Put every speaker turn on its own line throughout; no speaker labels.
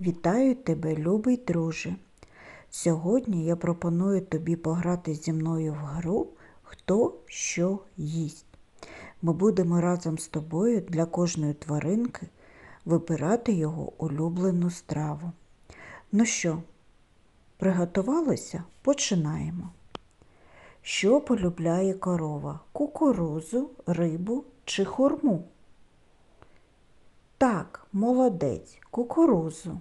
Вітаю тебе, любий друже. Сьогодні я пропоную тобі пограти зі мною в гру Хто що їсть. Ми будемо разом з тобою для кожної тваринки вибирати його улюблену страву. Ну що, приготувалися? Починаємо. Що полюбляє корова? Кукурузу, рибу чи хурму? Так, молодець, кукурузу.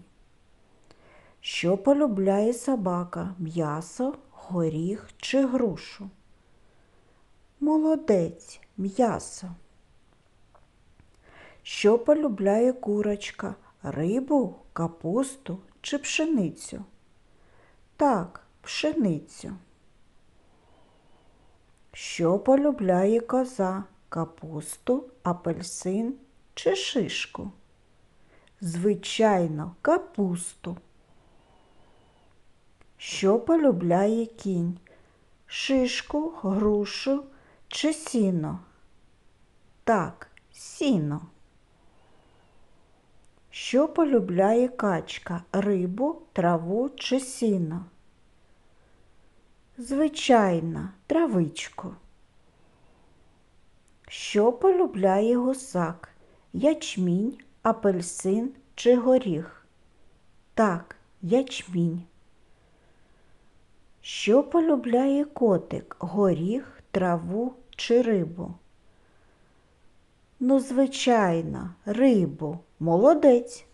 Що полюбляє собака? М'ясо, горіх чи грушу? Молодець, м'ясо. Що полюбляє курочка? Рибу, капусту чи пшеницю? Так, пшеницю. Що полюбляє коза? Капусту, апельсин чи шишку? Звичайно, капусту. Що полюбляє кінь? Шишку, грушу чи сіно? Так, сіно. Що полюбляє качка? Рибу, траву чи сіно? Звичайно, травичку. Що полюбляє гусак? Ячмінь, апельсин чи горіх? Так, ячмінь. Що полюбляє котик? Горіх, траву чи рибу? Ну, звичайно, рибу. Молодець.